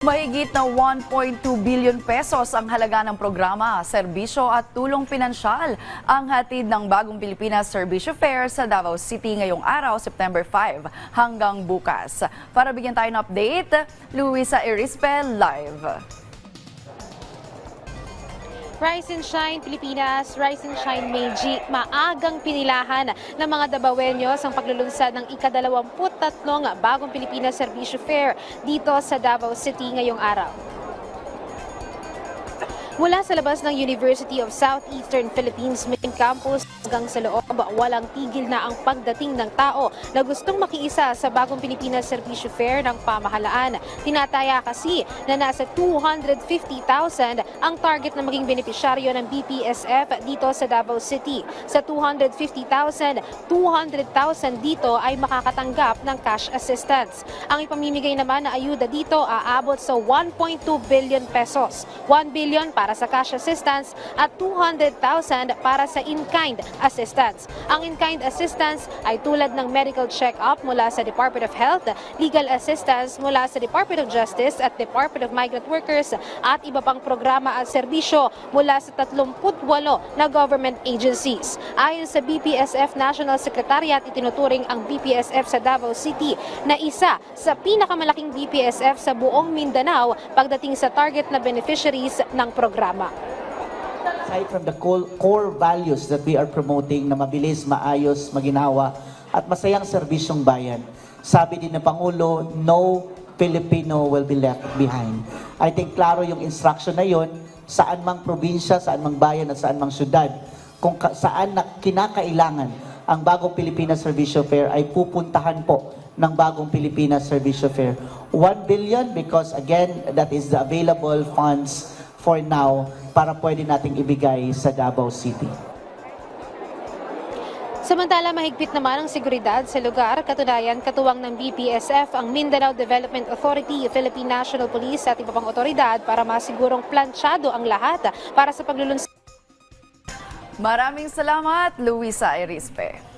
Mahigit na 1.2 billion pesos ang halaga ng programa, serbisyo at tulong pinansyal ang hatid ng Bagong Pilipinas Serbisyo Fair sa Davao City ngayong araw, September 5 hanggang bukas. Para bigyan tayo ng update, Luisa Erispe live. Rise and Shine Pilipinas, Rise and Shine Meiji, maagang pinilahan ng mga Dabawenyos ang paglulunsad ng ikadalawamput-tatlong bagong Pilipinas Servisyo Fair dito sa Davao City ngayong araw. Mula sa labas ng University of Southeastern Philippines Main Campus hanggang sa loob, walang tigil na ang pagdating ng tao na gustong makiisa sa bagong Pilipinas Servisyo Fair ng pamahalaan. Tinataya kasi na nasa 250,000 ang target na maging benepisyaryo ng BPSF dito sa Davao City. Sa 250,000, 200,000 dito ay makakatanggap ng cash assistance. Ang ipamimigay naman na ayuda dito aabot sa 1.2 billion pesos. 1 billion para sa cash assistance at 200,000 para sa in-kind assistance. Ang in-kind assistance ay tulad ng medical check-up mula sa Department of Health, legal assistance mula sa Department of Justice at Department of Migrant Workers at iba pang programa at serbisyo mula sa 38 na government agencies. Ayon sa BPSF National Secretariat, itinuturing ang BPSF sa Davao City na isa sa pinakamalaking BPSF sa buong Mindanao pagdating sa target na beneficiaries ng programa. Aside from the core, values that we are promoting na mabilis, maayos, maginawa at masayang serbisyong bayan, sabi din ng Pangulo, no Filipino will be left behind. I think klaro yung instruction na yon saan mang probinsya, saan mang bayan at saan mang syudad, kung ka- saan na kinakailangan ang bagong Pilipinas Servisyo Fair ay pupuntahan po ng bagong Pilipinas Servisyo Fair. 1 billion because again, that is the available funds for now para pwede nating ibigay sa Davao City. Samantala, mahigpit naman ang seguridad sa lugar. Katunayan, katuwang ng BPSF, ang Mindanao Development Authority, Philippine National Police at iba pang otoridad para masigurong planchado ang lahat para sa paglulunsad Maraming salamat, Luisa Erispe.